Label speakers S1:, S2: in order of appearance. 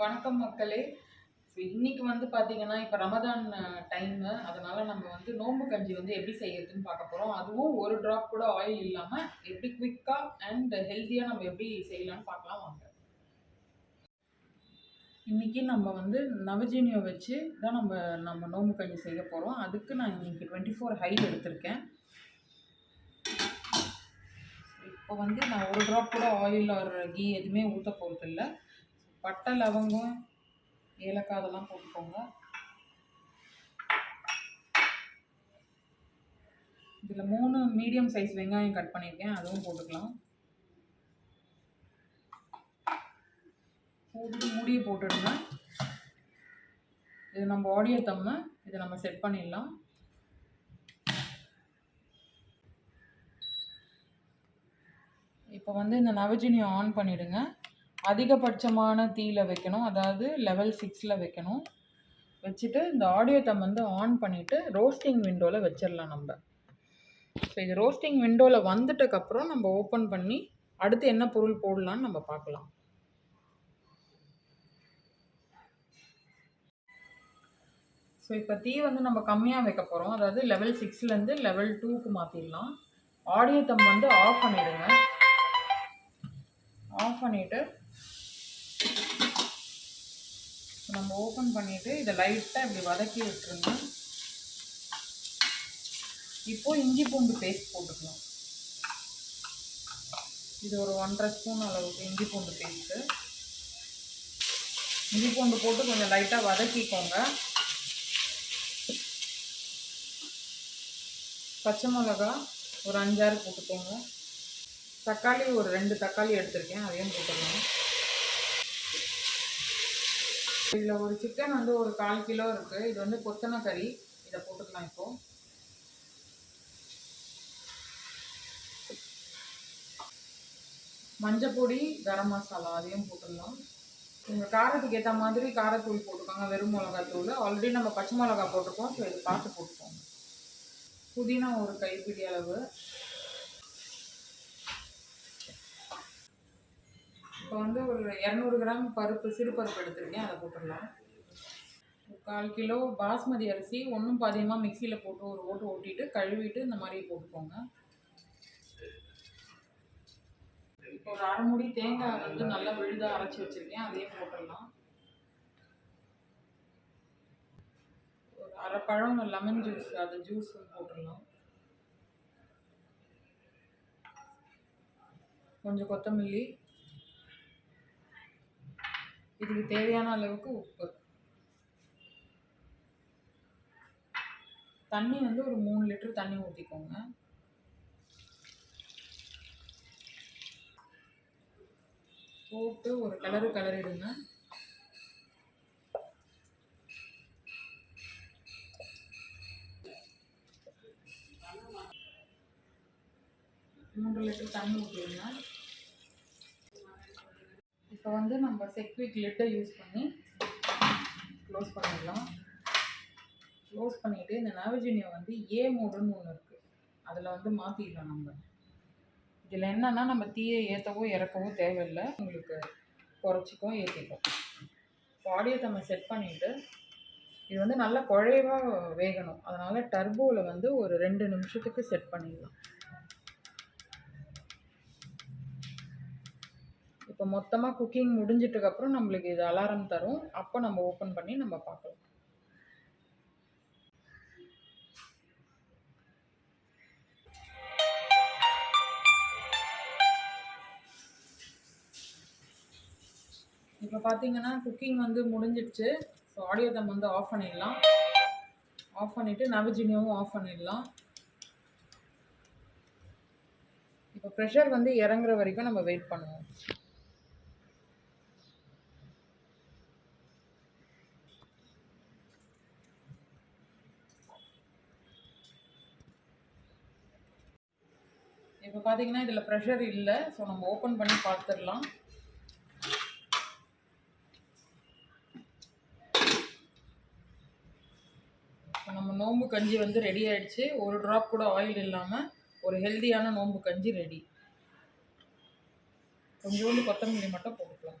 S1: வணக்கம் மக்களே. இன்னைக்கு வந்து பார்த்தீங்கன்னா இப்போ ரமதான் டைமு அதனால நம்ம வந்து நோம்பு கஞ்சி வந்து எப்படி செய்யறதுன்னு பார்க்க போகிறோம் அதுவும் ஒரு ட்ராப் கூட ஆயில் இல்லாமல் எப்படி குவிக்காக அண்ட் ஹெல்த்தியாக நம்ம எப்படி செய்யலாம்னு பார்க்கலாம் வாங்க. இன்றைக்கி நம்ம வந்து நவஜீனியை வச்சு தான் நம்ம நம்ம நோம்பு கஞ்சி செய்ய போகிறோம் அதுக்கு நான் இன்றைக்கி டுவெண்ட்டி ஃபோர் ஹை எடுத்திருக்கேன் இப்போ வந்து நான் ஒரு ட்ராப் கூட ஆயில் ஆர் கீ எதுவுமே ஊற்ற போகிறது இல்லை பட்டை லவங்கம் ஏலக்காய் அதெல்லாம் போட்டுக்கோங்க. இதில் மூணு மீடியம் சைஸ் வெங்காயம் கட் பண்ணியிருக்கேன் அதுவும் போட்டுக்கலாம். போட்டுட்டு மூடியை போட்டுடுங்க. இது நம்ம ஆடியோ தம்ம இதை நம்ம செட் பண்ணிடலாம். இப்போ வந்து இந்த நவஜினியை ஆன் பண்ணிவிடுங்க அதிகபட்சமான தீயில் வைக்கணும். அதாவது லெவல் சிக்ஸில் வைக்கணும். வச்சுட்டு இந்த ஆடியோ தம் வந்து ஆன் பண்ணிவிட்டு ரோஸ்டிங் விண்டோவில் வச்சிடலாம் நம்ம. ஸோ இது ரோஸ்டிங் விண்டோவில் வந்துட்டக்கப்புறம் நம்ம ஓப்பன் பண்ணி அடுத்து என்ன பொருள் போடலான்னு நம்ம பார்க்கலாம். ஸோ இப்போ தீ வந்து நம்ம கம்மியாக வைக்க போகிறோம் அதாவது லெவல் சிக்ஸ்லேருந்து லெவல் டூக்கு மாற்றிடலாம் ஆடியோ தம் வந்து ஆஃப் பண்ணிவிடுங்க ஆஃப் பண்ணிவிட்டு நம்ம ஓப்பன் பண்ணிவிட்டு இதை லைட்டாக இப்படி வதக்கி விட்டுருங்க. இப்போது இஞ்சி பூண்டு பேஸ்ட் போட்டுக்கலாம். இது ஒரு ஒன்றரை ஸ்பூன் அளவுக்கு இஞ்சி பூண்டு பேஸ்ட்டு இஞ்சி பூண்டு போட்டு கொஞ்சம் லைட்டாக வதக்கிக்கோங்க. பச்சை மிளகா ஒரு அஞ்சாறு போட்டுக்கோங்க. தக்காளி ஒரு ரெண்டு தக்காளி எடுத்திருக்கேன் அதையும் போட்டுக்கலாம். இதில் ஒரு சிக்கன் வந்து ஒரு கால் கிலோ இருக்குது இது வந்து கொத்தனை கறி. இதை போட்டுக்கலாம் இப்போது மஞ்சள் பொடி கரம் மசாலா அதையும் போட்டுடலாம். உங்கள் காரத்துக்கு ஏற்ற மாதிரி காரத்தூள் போட்டுக்கோங்க. வெறும் மிளகாத்தூள். ஆல்ரெடி நம்ம பச்சை மிளகா போட்டிருக்கோம். ஸோ இது பார்த்து போட்டுக்கோங்க. புதினா ஒரு கைப்பிடி அளவு. இப்போ வந்து ஒரு இரநூறு கிராம் பருப்பு சிறு பருப்பு எடுத்திருக்கேன். அதை போட்டுடலாம். கால் கிலோ பாஸ்மதி அரிசி ஒன்றும் பாதியமாக மிக்சியில் போட்டு ஒரு ஓட்டு ஓட்டிட்டு கழுவிட்டு இந்த மாதிரி போட்டுக்கோங்க. இப்போ ஒரு அரை மூடி தேங்காய் வந்து நல்லா விழுதாக அரைச்சி வச்சுருக்கேன். அதையும் போட்டுடலாம். ஒரு அரை பழம் லெமன் ஜூஸ் அது ஜூஸ் போட்டுடலாம். கொஞ்சம் கொத்தமல்லி இதுக்கு தேவையான அளவுக்கு உப்பு. தண்ணி வந்து ஒரு மூணு லிட்டர் தண்ணி ஊற்றிக்கோங்க போட்டு ஒரு கலரு கலரிடுங்க. மூன்று லிட்டர் தண்ணி ஊற்றிடுங்க இப்போ வந்து நம்ம செக்விக் லிட்டை யூஸ் பண்ணி க்ளோஸ் பண்ணிடலாம். க்ளோஸ் பண்ணிவிட்டு இந்த நாவஜினியை வந்து ஏ மோடுன்னு ஒன்று இருக்குது அதில் வந்து மாற்றிடலாம் நம்ம. இதில் என்னென்னா நம்ம தீயை ஏற்றவோ இறக்கவோ தேவையில்லை. உங்களுக்கு குறைச்சிக்கோ ஏற்றிக்கோ பாடியை நம்ம செட் பண்ணிவிட்டு இது வந்து நல்லா குழைவாக வேகணும். அதனால் டர்போவில் வந்து ஒரு ரெண்டு நிமிஷத்துக்கு செட் பண்ணிடலாம். இப்போ மொத்தமாக குக்கிங் முடிஞ்சிட்டதுக்கப்புறம் நம்மளுக்கு இது அலாரம் தரும். அப்போ நம்ம ஓப்பன் பண்ணி நம்ம பார்க்கலாம். இப்போ பார்த்தீங்கன்னா குக்கிங் வந்து முடிஞ்சிடுச்சு. ஸோ ஆடியோ தம் வந்து ஆஃப் பண்ணிடலாம். ஆஃப் பண்ணிவிட்டு நவஜினியாவும் ஆஃப் பண்ணிடலாம். இப்போ ப்ரெஷர் வந்து இறங்குற வரைக்கும் நம்ம வெயிட் பண்ணுவோம். இப்போ பார்த்தீங்கன்னா இதில் ப்ரெஷர் இல்லை. ஸோ நம்ம ஓப்பன் பண்ணி பார்த்துடலாம் நம்ம நோம்பு கஞ்சி வந்து ரெடி ஆகிடுச்சு ஒரு ட்ராப் கூட ஆயில் இல்லாமல் ஒரு ஹெல்தியான நோம்பு கஞ்சி ரெடி கொஞ்சோண்டு கொத்தமல்லி மட்டும் போட்டுக்கலாம்.